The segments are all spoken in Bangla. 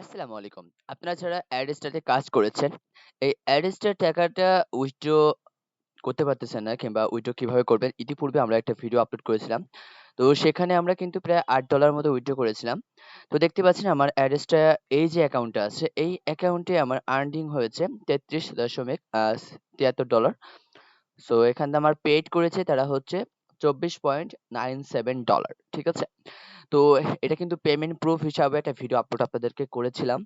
আসসালামু আলাইকুম। আপনারা যারা অ্যাডস্টারে কাজ করেছেন, এই অ্যাডস্টার টাকাটা উইথড্র করতে পারতেছেন না কিংবা উইথড্র কীভাবে করবেন? ইতিপূর্বে আমরা একটা ভিডিও আপলোড করেছিলাম। তো সেখানে আমরা কিন্তু প্রায় আট ডলার মতো উইথড্র করেছিলাম। তো দেখতে পাচ্ছেন আমার অ্যাডস্টা এই যে অ্যাকাউন্টটা আছে, এই অ্যাকাউন্টে আমার আর্নিং হয়েছে $33.73 সো এখান থেকে আমার পেইড করেছে তারা হচ্ছে $24.97 ঠিক আছে? তো এটা কিন্তু পেমেন্ট প্রুফ হিসাবে একটা ভিডিও আপলোড আপনাদেরকে করেছিলাম।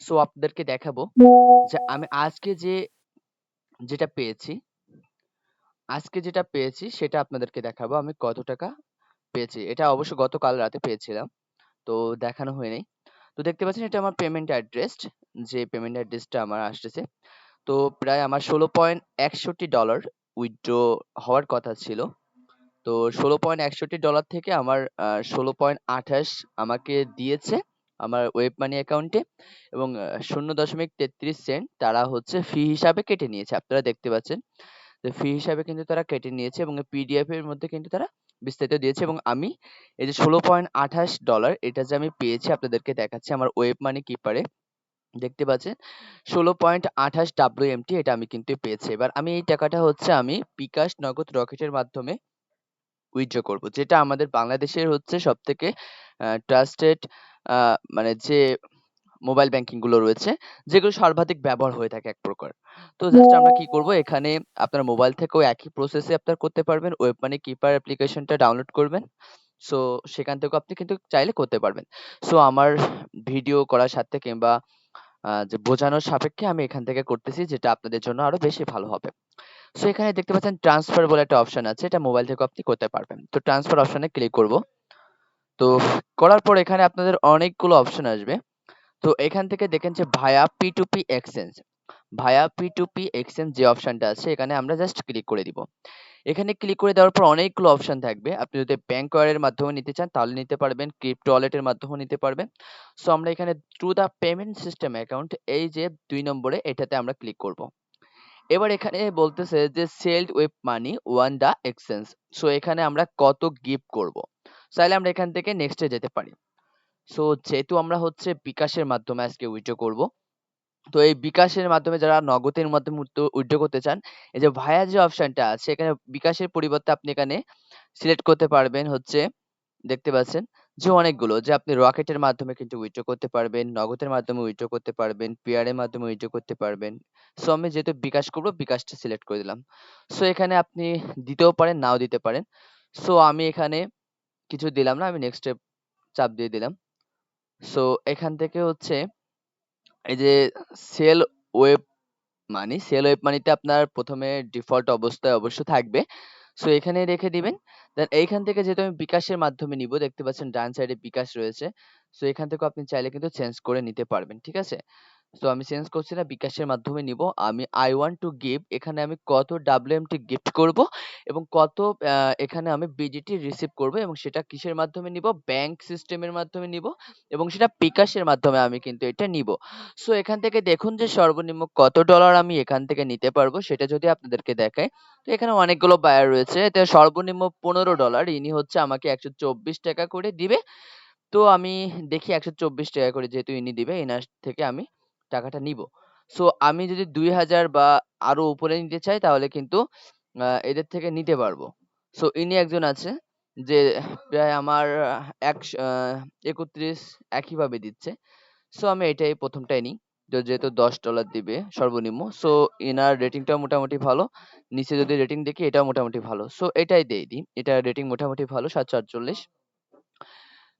সো আপনাদেরকে দেখাবো যে আমি আজকে যে, যেটা পেয়েছি, আজকে যেটা পেয়েছি সেটা আপনাদেরকে দেখাবো আমি কত টাকা পেয়েছি। এটা অবশ্য গতকাল রাতে পেয়েছিলাম। তো দেখানো হয় নাই। তো দেখতে পাচ্ছেন এটা আমার পেমেন্ট অ্যাড্রেস যে পেমেন্ট অ্যাড্রেসটা আমার আসতেছে। তো প্রায় আমার $16.61 উইথড্র হওয়ার কথা ছিল। তো $16.61 থেকে আমার আ $16.28 আমাকে দিয়েছে আমার ওয়েব মানি অ্যাকাউন্টে এবং শূন্য দশমিক তেত্রিশ সেন্ট তারা হচ্ছে ফি হিসাবে কেটে নিয়েছে। আপনারা দেখতে পাচ্ছেন। তো ফি হিসাবে কিন্তু তারা কেটে নিয়েছে এবং পিডিএফ এর মধ্যে কিন্তু তারা বিস্তারিত দিয়েছে এবং আমি এই যে $16.28 এটা যে আমি পেয়েছি আপনাদেরকে দেখাচ্ছি আমার ওয়েব মানি কিপারে। দেখতে পাচ্ছেন 16.28 WMT এটা আমি কিন্তু পেয়েছি। এবার আমি এই টাকাটা হচ্ছে আমি বিকাশ, নগদ, রকেটের মাধ্যমে উইথড্র করব। যেটা আমাদের বাংলাদেশের হচ্ছে সবথেকে আ ট্রাস্টেড মানে যে মোবাইল ব্যাংকিংগুলো রয়েছে, যেগুলো সর্বাধিক ব্যবহার হয়ে থাকে এক প্রকার। তো জাস্ট আমরা কি করব এখানে আপনার মোবাইল থেকেও একই প্রসেসে আপনার করতে পারবেন। ওয়েব মানি কিপার অ্যাপ্লিকেশনটা ডাউনলোড করবেন। সো সেখান থেকেও আপনি কিন্তু চাইলে করতে পারবেন। সো আমার ভিডিও করার সাথে কিংবা যে বোঝানোর সাপেক্ষে আমি এখান থেকে করতেছি যেটা আপনাদের জন্য আরও বেশি ভালো হবে। সো এখানে দেখতে পাচ্ছেন ট্রান্সফার বলে একটা অপশন আছে। এটা মোবাইল থেকে আপনি করতে পারবেন। তো ট্রান্সফার অপশনে ক্লিক করব। তো করার পর এখানে আপনাদের অনেকগুলো অপশন আসবে। তো এখান থেকে দেখেন যে ভায়া P2P এক্সচেঞ্জ, ভায়া P2P এক্সচেঞ্জ যে অপশনটা আছে এখানে আমরা জাস্ট ক্লিক করে দিব। এখানে ক্লিক করে দেওয়ার পর অনেকগুলো অপশন থাকবে। আপনি যদি ব্যাংক ওয়্যারের মাধ্যমে নিতে চান তাহলে নিতে পারবেন। ক্রিপ্টো ওয়ালেটের মাধ্যমেও নিতে পারবেন। সো আমরা এখানে through the payment system account এই যে দুই নম্বরে এটাতে আমরা ক্লিক করব। এবার এখানে বলতেছে যে sold web money on the exchange. So এখানে আমরা কত গিফট করব। চাইলে আমরা এখান থেকে নেক্সট যেতে পারি। সো যেহেতু আমরা হচ্ছে বিকাশের মাধ্যমে আজকে উইথড্র করব। তো এই বিকাশের মাধ্যমে যারা নগদের মাধ্যমে উইথড্র করতে চান, এই যে ভায়া যে অপশনটা আছে এখানে বিকাশের পরিবর্তে আপনি এখানে সিলেক্ট করতে পারবেন হচ্ছে দেখতে পাচ্ছেন যে অনেকগুলো যে আপনি রকেটের মাধ্যমে কিন্তু উইথড্র করতে পারবেন, নগদের মাধ্যমে উইথড্র করতে পারবেন, পেয়ার এর মাধ্যমে উইথড্র করতে পারবেন। সো আমি যেহেতু বিকাশ করব বিকাশটা সিলেক্ট করে দিলাম। সো এখানে আপনি দিতেও পারেন, নাও দিতে পারেন। সো আমি এখানে কিছু দিলাম না। আমি নেক্সট চাপ দিয়ে দিলাম। সো এখান থেকে হচ্ছে এই যে sell web money, sell web মানিতে আপনার ১ম এ ডিফল্ট অবস্থায় অবশ্য থাকবে। সো এখানে রেখে দিবেন। দেন এইখান থেকে যেহেতু আমি বিকাশের মাধ্যমে নিব, দেখতে পাচ্ছেন ডান সাইডে বিকাশ রয়েছে। সো এখান থেকেও আপনি চাইলে কিন্তু চেঞ্জ করে নিতে পারবেন। ঠিক আছে? সো আমি চেঞ্জ করছি না, বিকাশের মাধ্যমে নিব আমি আই want টু give, এখানে আমি কত WMT গিফট করব এবং কত এখানে আমি বিজিটি রিসিভ করব এবং সেটা কিসের মাধ্যমে নিব ব্যাংক সিস্টেমের মাধ্যমে নিবো এবং সেটা বিকাশের মাধ্যমে আমি কিন্তু এটা নিব সো এখান থেকে দেখুন যে সর্বনিম্ন কত ডলার আমি এখান থেকে নিতে পারব সেটা যদি আপনাদেরকে দেখাই। তো, এখানে অনেকগুলো বায়ার রয়েছে। এতে সর্বনিম্ন $15 ইনি হচ্ছে আমাকে ৳১২৪ করে দিবে। তো, আমি দেখি ৳১২৪ করে যেহেতু ইনি দিবে, এনার থেকে আমি টাকাটা নিবো। সো আমি যদি ২০০০ বা আরও উপরে নিতে চাই, তাহলে কিন্তু এদের থেকে নিতে পারব। সো ইনি একজন আছে, যে প্রায় আমার আ ৩১ একইভাবে দিচ্ছে। সো আমি এটাই ১ম টাই নিই। যেহেতু $10 দিবে সর্বনিম্ন। সো এনার রেটিংটাও মোটামুটি ভালো। নিচে যদি রেটিং দেখি, এটাও মোটামুটি ভালো। সো এটাই দিয়ে দিই। এটার রেটিং মোটামুটি ভালো ৭৪৮।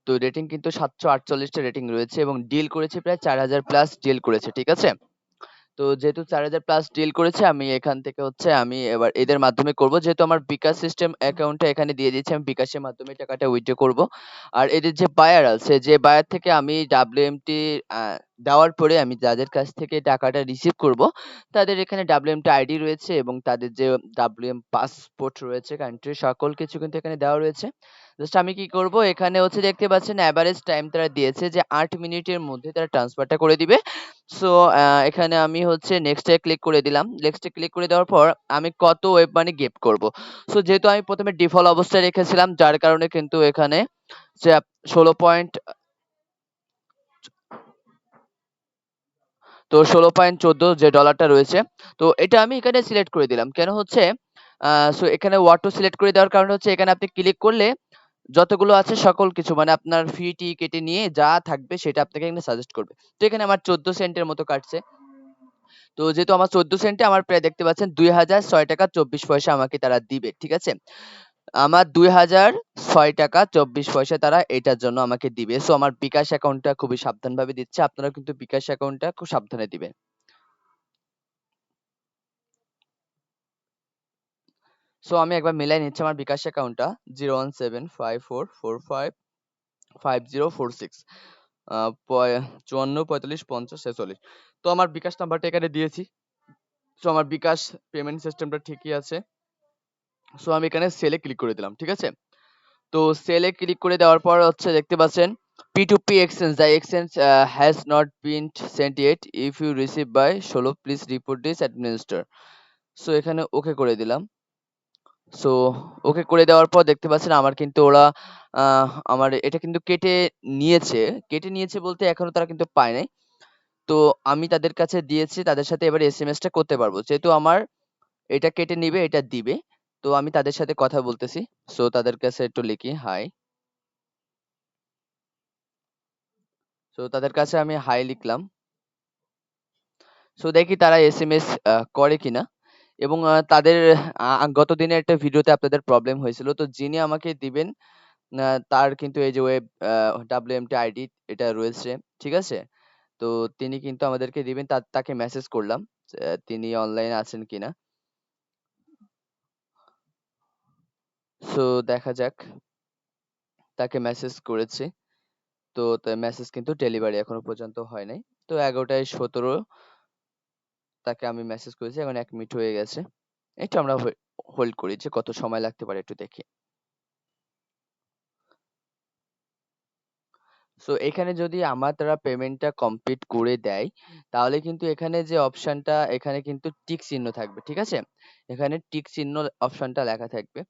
তো রেটিং কিন্তু সাতশো আটচল্লিশটা রেটিং রয়েছে এবং ডিল করেছে প্রায় ৪০০০ প্লাস ডিল করেছে। ঠিক আছে? তো যেহেতু ৪০০০ প্লাস ডিল করেছে আমি এখান থেকে হচ্ছে আমি এবার এদের মাধ্যমে করব। যেহেতু আমার বিকাশ সিস্টেম অ্যাকাউন্টটা এখানে দিয়ে দিয়েছি আমি বিকাশের মাধ্যমে টাকাটা উইথড্র করব। আর এদের যে বায়ার আছে যে বায়ার থেকে আমি আ দেওয়ার পরে আমি যাদের কাছ থেকে টাকাটা রিসিভ করব, তাদের এখানে WMT আইডি রয়েছে এবং তাদের যে ডাব্লিউএম পাসপোর্ট রয়েছে কান্ট্রির সকল কিছু কিন্তু এখানে দেওয়া রয়েছে। জাস্ট আমি কি করব এখানে হচ্ছে দেখতে পাচ্ছেন এভারেজ টাইম তারা দিয়েছে যে আট মিনিটের মধ্যে তারা ট্রান্সফারটা করে দিবে। সো এখানে আমি হচ্ছে নেক্সট ক্লিক করে দিলাম। নেক্সট ক্লিক করে দেওয়ার পর আমি কত ওয়েব মানি গিফট করব। সো যেহেতু আমি ১ম এ ডিফল্ট অবস্থায় রেখেছিলাম, যার কারণে কিন্তু এখানে ১৬ পয়েন্ট তো ষোলো পয়েন্ট চোদ্দ যে ডলারটা রয়েছে, তো এটা আমি এখানে সিলেক্ট করে দিলাম কেন হচ্ছে সো এখানে ওয়াটো সিলেক্ট করে দেওয়ার কারণ হচ্ছে এখানে আপনি ক্লিক করলে যতগুলো আছে সকল কিছু মানে আপনার ফি টি কেটে নিয়ে যা থাকবে সেটা আপনাকে এখানে সাজেস্ট করবে। তো এখানে আমার চোদ্দ সেন্টের মতো কাটছে। তো যেহেতু আমার চোদ্দ সেন্টে আমার প্রায় দেখতে পাচ্ছেন দুই হাজার ছয় টাকা চব্বিশ পয়সা আমাকে তারা দিবে, ঠিক আছে? আমার দুই হাজার ছয় টাকা চব্বিশ পয়সা তারা এটার জন্য আমাকে দিবে। সো আমার বিকাশ অ্যাকাউন্টটা খুবই সাবধানভাবে দিচ্ছে। আপনারা কিন্তু বিকাশ অ্যাকাউন্টটা খুব সাবধানে দিবেন। সো আমি একবার মিলাই নিচ্ছি আমার বিকাশ অ্যাকাউন্টটা zero one seven five four four five five zero four six চুয়ান্ন, পঁয়তাল্লিশ, পঞ্চাশ, ছেচল্লিশ। তো আমার বিকাশ নাম্বারটা এখানে দিয়েছি। সো আমার বিকাশ পেমেন্ট সিস্টেমটা ঠিকই আছে। সো আমি এখানে সেলে ক্লিক করে দিলাম, ঠিক আছে? তো সেলে ক্লিক করে দেওয়ার পর হচ্ছে দেখতে পাচ্ছেন P2P exchange, the exchange exchange has not been sent yet. If you receive by ষোলো, please report this administer so এখানে ওকে করে দিলাম। সো ওকে করে দেওয়ার পর দেখতে পাচ্ছেন আমার কিন্তু ওরা আমার এটা কিন্তু কেটে নিয়েছে। কেটে নিয়েছে বলতে এখনও তারা কিন্তু পায় নাই। তো আমি তাদের কাছে দিয়েছি, তাদের সাথে এবার এসএমএস টা করতে পারব। যেহেতু আমার এটা কেটে নিবে, এটা দিবে। তো আমি তাদের সাথে কথা বলতেছি। সো তাদের কাছে একটু লিখি হাই সো তাদের কাছে আমি হাই লিখলাম। সো দেখি তারা এস এম এস করে কিনা। এবং তাদের গত দিনের একটা ভিডিওতে আপনাদের প্রবলেম হয়েছিল। তো যিনি আমাকে দিবেন তার কিন্তু এই যে ওয়েব ডাব্লিউএমটি আইডি এটা রয়েছে, ঠিক আছে? তো তিনি কিন্তু আমাদেরকে দিবেন, তা, তাকে মেসেজ করলাম তিনি অনলাইনে আছেন কিনা। সো দেখা যাক, তাকে মেসেজ করেছি। তো মেসেজ কিন্তু ডেলিভারি এখনও পর্যন্ত হয় নাই। তো এগারোটায় সতেরো তাকে আমি মেসেজ করেছি, এখন এক মিনিট হয়ে গেছে। একটু আমরা হোল্ড করি যে কত সময় লাগতে পারে একটু দেখি। সো এখানে যদি আমার দ্বারা পেমেন্টটা কমপ্লিট করে দেয়, তাহলে কিন্তু এখানে যে অপশনটা এখানে কিন্তু টিক চিহ্ন থাকবে, ঠিক আছে? এখানে টিক চিহ্ন অপশনটা লেখা থাকবে।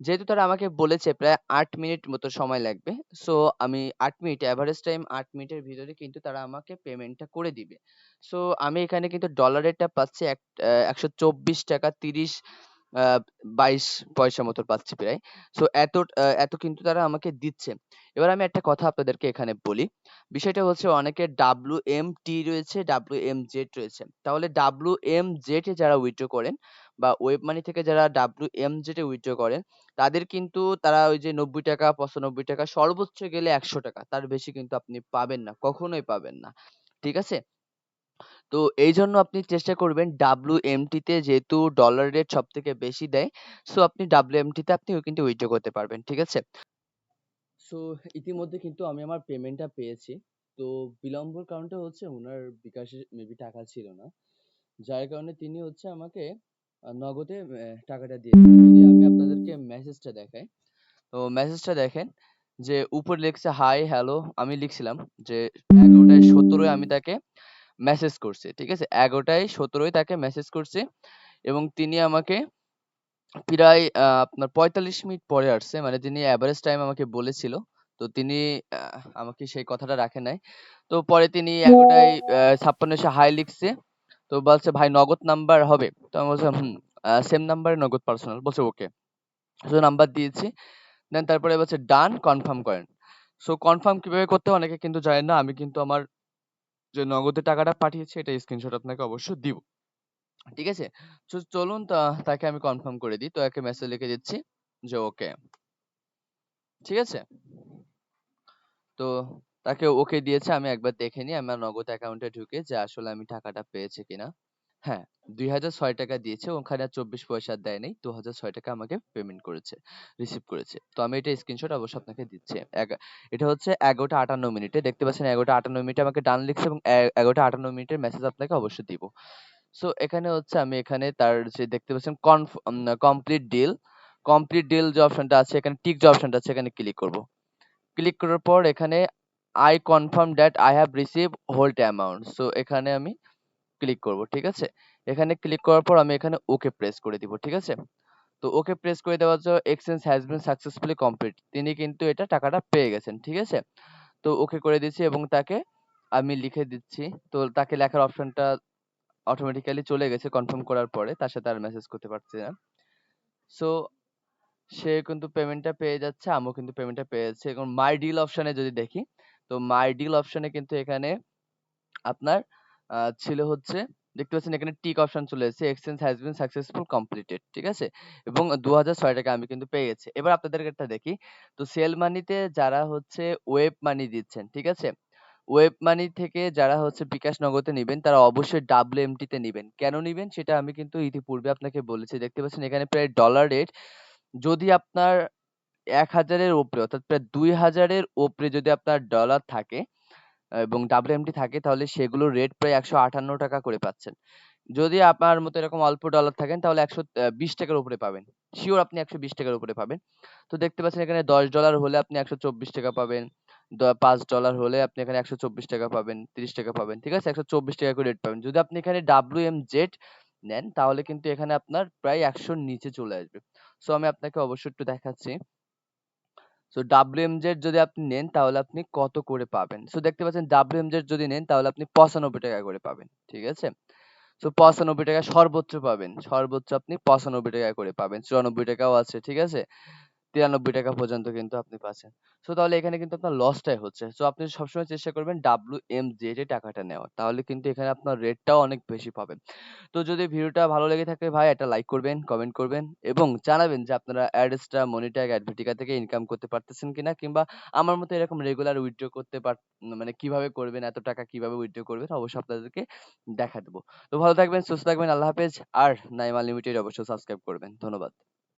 যেহেতু তারা আমাকে বলেছে প্রায় আট মিনিট মতো সময় লাগবে সো আমি আট মিনিট অ্যাভারেজ টাইম আট মিনিটের ভিতরে কিন্তু তারা আমাকে পেমেন্টটা করে দিবে। সো আমি এখানে কিন্তু ডলারেরটা পাচ্ছি এক একশো চব্বিশ টাকা তিরিশ বাইশ পয়সা মতো পাচ্ছি প্রায়। সো এত এত কিন্তু তারা আমাকে দিচ্ছে। এবার আমি একটা কথা আপনাদেরকে এখানে বলি। বিষয়টা হচ্ছে অনেকে ডাব্লিউ এম টি রয়েছে ডাব্লিউ এম জেড রয়েছে। তাহলে ডাব্লিউ এম জেড যারা উইথড্র করেন বা ওয়েব মানি থেকে যারা ডাব্লিউ এম জেড উইথড্র করেন, তাদের কিন্তু তারা ওই যে নব্বই টাকা, পঁচানব্বই টাকা সর্বোচ্চ গেলে একশো টাকা। তার বেশি কিন্তু আপনি পাবেন না, কখনোই পাবেন না। ঠিক আছে? তো এই জন্য আপনি চেষ্টা করবেন WMT তে যেহেতু ডলার রেট সব থেকে বেশি দেয় সো আপনি WMT তে আপনি কিন্তু উইথড্র করতে পারবেন, ঠিক আছে? সো ইতিমধ্যে কিন্তু আমি আমার পেমেন্টটা পেয়েছি। তো বিলম্বর কারণটা হচ্ছে ওনার বিকাশে মেবি টাকা ছিল না। যার কারণে তিনি হচ্ছে আমাকে নগদে টাকাটা দিয়েছেন যদি আমি আপনাদেরকে মেসেজটা দেখাই, তো মেসেজটা দেখেন যে, উপরে লিখছে হাই হ্যালো আমি লিখছিলাম যে, এগারোটায় সতেরোয় আমি তাকে মেসেজ করছি, ঠিক আছে? এগারোটায় সতেরোয় তাকে মেসেজ করছি এবং তিনি আমাকে প্রায় আপনার পঁয়তাল্লিশ মিনিট পরে আসছে মানে তিনি অ্যাভারেজ টাইম আমাকে বলেছিল, তো তিনি আমাকে সেই কথাটা রাখে নাই। তো পরে তিনি এগারোটায় ছাপ্পান্ন এসে হাই লিখছে, তো বলছে, ভাই, নগদ নাম্বার হবে। তো আমি বলছিলাম, হুম সেম নাম্বারে নগদ পার্সোনাল বলছে ওকে সো নাম্বার দিয়েছি দেন তারপরে বলছে ডান কনফার্ম করেন। সো কনফার্ম কীভাবে করতে অনেকে কিন্তু জানেন না, আমি কিন্তু আমার যে নগদে টাকাটা পাঠিয়েছে, এটা স্ক্রিনশট আপনাকে অবশ্যই দিব। ঠিক আছে? চলুন তাকে আমি কনফার্ম করে দিই। তো একে মেসেজ লিখে দিচ্ছি যে, ওকে। ঠিক আছে? তো তাকে ওকে দিয়েছে, আমি একবার দেখে নিই। আমার নগদ অ্যাকাউন্টে ঢুকে যে, আসলে আমি টাকাটা পেয়েছি কিনা। হ্যাঁ দুই হাজার ছয় টাকা দিয়েছে ওখানে আর চব্বিশ পয়সা দেয় নাই। দু হাজার ছয় টাকা আমাকে পেমেন্ট করেছে রিসিভ করেছে। তো আমি এটা স্ক্রিনশট অবশ্যই আপনাকে দিচ্ছি। এটা হচ্ছে এগারোটা আটান্ন মিনিটে। দেখতে পাচ্ছেন এগারোটা আটান্ন মিনিটে আমাকে ডান লিখছে এবং এগারোটা আটান্ন মিনিটের মেসেজ আপনাকে অবশ্যই দিব। সো এখানে হচ্ছে আমি এখানে তার যে দেখতে পাচ্ছেন কমপ্লিট ডিল কমপ্লিট ডিল যে অপশনটা আছে, এখানে টিক যে অপশনটা আছে, এখানে ক্লিক করব। ক্লিক করার পর এখানে I confirm that I have receive hold amount so এখানে আমি ক্লিক করব, ঠিক আছে? এখানে ক্লিক করার পর আমি এখানে ওকে প্রেস করে দিব, ঠিক আছে? তো ওকে প্রেস করে দেওয়ার জন্য exchange has been successfully complete তিনি কিন্তু এটা টাকাটা পেয়ে গেছেন, ঠিক আছে? তো ওকে করে দিয়েছি এবং তাকে আমি লিখে দিচ্ছি। তো তাকে লেখার অপশনটা অটোমেটিক্যালি চলে গেছে কনফার্ম করার পরে। তার সাথে আর মেসেজ করতে পারছি না। সো সে কিন্তু পেমেন্টটা পেয়ে যাচ্ছে, আমিও কিন্তু পেমেন্টটা পেয়েছি। এখন মাই ডিল অপশনে যদি দেখি, তো মাই ডিল অপশনে কিন্তু এখানে আপনার ছিল হচ্ছে, দেখতে পাচ্ছেন এখানে টিক অপশন চলে এসেছে exchange has been successful completed ঠিক আছে? এবং দু হাজার ছয় টাকা আমি কিন্তু পেয়ে গেছি। এবার আপনাদের একটা দেখি, তো সেল মানিতে যারা হচ্ছে ওয়েব মানি দিচ্ছেন, ঠিক আছে? ওয়েব মানি থেকে যারা হচ্ছে বিকাশ নগদে নিবেন, তারা অবশ্যই ডাব্লিউ তে নিবেন। কেন নিবেন? সেটা আমি কিন্তু ইতিপূর্বে আপনাকে বলেছি। দেখতে পাচ্ছেন এখানে প্রায় ডলার রেট যদি আপনার এক হাজারের উপরে, অর্থাৎ প্রায় দুই হাজারের উপরে যদি আপনার ডলার থাকে এবং ডাব্লিউএমটি থাকে, তাহলে সেগুলোর রেট প্রায় একশো আটান্ন টাকা করে পাচ্ছেন। যদি আপনার মতো এরকম অল্প ডলার থাকেন, তাহলে একশো বিশ টাকার উপরে পাবেন। শিওর আপনি একশো বিশ টাকার উপরে পাবেন। তো দেখতে পাচ্ছেন এখানে দশ ডলার হলে আপনি একশো চব্বিশ টাকা পাবেন। পাঁচ ডলার হলে আপনি এখানে একশো চব্বিশ টাকা পাবেন, তিরিশ টাকা পাবেন, ঠিক আছে? একশো চব্বিশ টাকা করে রেট পাবেন। যদি আপনি এখানে ডাব্লিউ এম জেড নেন, তাহলে কিন্তু এখানে আপনার প্রায় একশোর নিচে চলে আসবে। সো আমি আপনাকে অবশ্যই একটু দেখাচ্ছি। সো ডাব্লিউএমজেড যদি আপনি নেন, তাহলে আপনি কত করে পাবেন? সো দেখতে পাচ্ছেন ডাব্লিউএমজেড যদি নেন, তাহলে আপনি পঁচানব্বই টাকা করে পাবেন, ঠিক আছে? সো পঁচানব্বই টাকা সর্বোচ্চ পাবেন, সর্বোচ্চ আপনি পঁচানব্বই টাকা করে পাবেন, চুরানব্বই টাকাও আছে, ঠিক আছে? তিরানব্বই টাকা পর্যন্ত কিন্তু আপনি পাচ্ছেন। সো তাহলে এখানে কিন্তু আপনার লসটাই হচ্ছে। সো আপনি সবসময় চেষ্টা করবেন ডাব্লিউ এম জেড এ টাকাটা নেওয়ার। তাহলে কিন্তু এখানে আপনার রেটটাও অনেক বেশি পাবেন। তো যদি ভিডিওটা ভালো লেগে থাকে ভাই, একটা লাইক করবেন কমেন্ট করবেন এবং জানাবেন যে আপনারা অ্যাডস্টা মনিট্যাগ অ্যাডভিটিকা থেকে ইনকাম করতে পারতেছেন কিনা কিংবা আমার মতো এরকম রেগুলার উইথড্র করতে পার মানে কীভাবে করবেন, এত টাকা কীভাবে উইথড্র করবেন অবশ্যই আপনাদেরকে দেখা দেবো। তো ভালো থাকবেন, সুস্থ থাকবেন, আল্লাহ হাফেজ। আর নাইম লিমিটেড অবশ্যই সাবস্ক্রাইব করবেন। ধন্যবাদ।